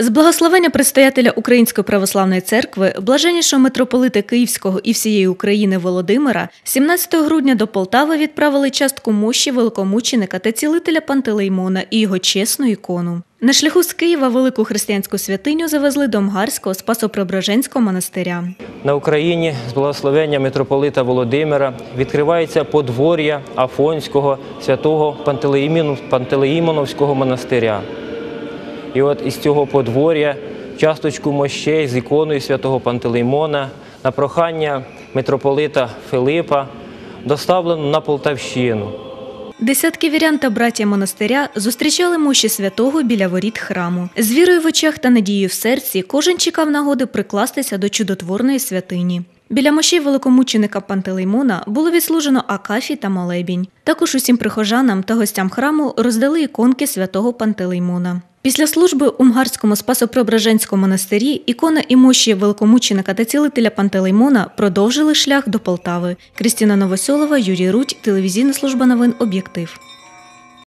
З благословення предстоятеля Української православної церкви, блаженнішого митрополита Київського і всієї України Володимира, 17 грудня до Полтави відправили частку мощі великомученика та цілителя Пантелеймона і його чесну ікону. На шляху з Києва велику християнську святиню завезли до Мгарського Спасопреображенського монастиря. На Україні з благословення митрополита Володимира відкривається подвор'я Афонського святого Пантелеїмоновського монастиря. І от із цього подвор'я часточку мощей з іконою святого Пантелеймона на прохання митрополита Филипа доставлено на Полтавщину. Десятки вірян та браття монастиря зустрічали мощі святого біля воріт храму. З вірою в очах та надією в серці кожен чекав нагоди прикластися до чудотворної святині. Біля мощей великомученика Пантелеймона було відслужено акафі та молебінь. Також усім прихожанам та гостям храму роздали іконки святого Пантелеймона. Після служби у Мгарському Спасопреображенському монастирі ікона і мощі великомученика та цілителя Пантелеймона продовжили шлях до Полтави. Крістіна Новосьолова, Юрій Рудь, телевізійна служба новин Об'єктив.